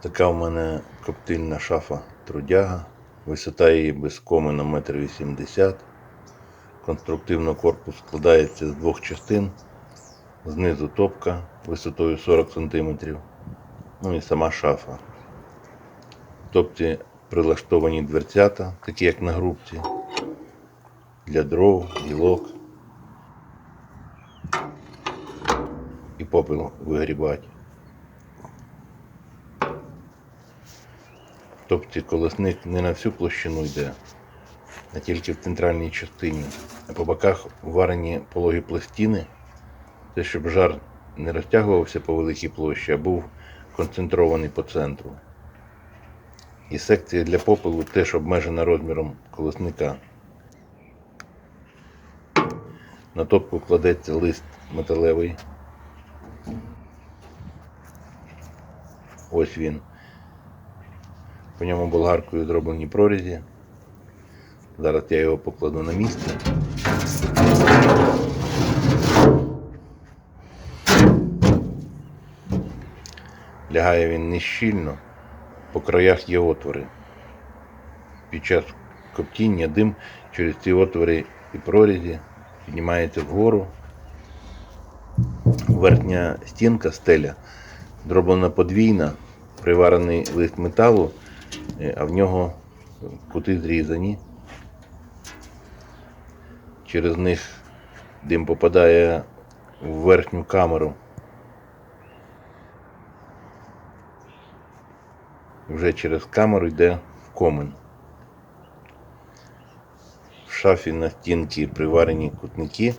Така в мене коптильна шафа трудяга. Висота її без комина 1,80 м. Конструктивно корпус складається з двох частин. Знизу топка висотою 40 см. Ну і сама шафа. В топці прилаштовані дверцята, такі як на грубці, для дров, гілок. І попел вигрібати. Тобто колесник не на всю площину йде, а тільки в центральній частині. А по боках варені пологі пластини, це щоб жар не розтягувався по великій площі, а був концентрований по центру. І секція для попелу теж обмежена розміром колесника. На топку кладеться лист металевий. Ось він. По ньому болгаркою зроблені прорізі. Зараз я його покладу на місце. Лягає він не щільно, по краях є отвори. Під час коптіння дим через ці отвори і прорізі піднімається вгору. Верхня стінка стеля зроблена подвійна, приварений лист металу, а в нього кути зрізані. Через них дим попадає в верхню камеру. Вже через камеру йде в комин. В шафі на стінці приварені кутники,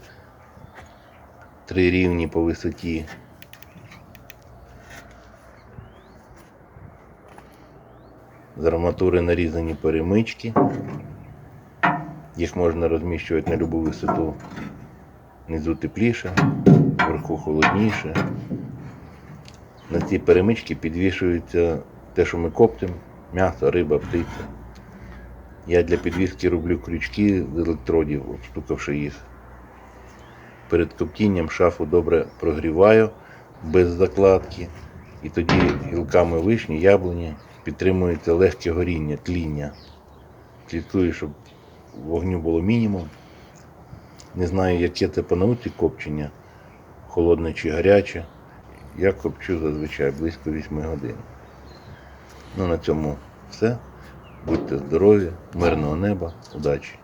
три рівні по висоті. З арматури нарізані перемички. Їх можна розміщувати на будь-яку висоту. Внизу тепліше, вверху холодніше. На ці перемички підвішується те, що ми коптимо, м'ясо, риба, птиця. Я для підвіски роблю крючки з електродів, обстукавши їх. Перед коптінням шафу добре прогріваю без закладки. І тоді гілками вишні, яблуні підтримується легке горіння, тління. Слідкую, щоб вогню було мінімум. Не знаю, яке це по науці копчення, холодне чи гаряче. Я копчу зазвичай близько 8 годин. Ну на цьому все. Будьте здорові, мирного неба, удачі!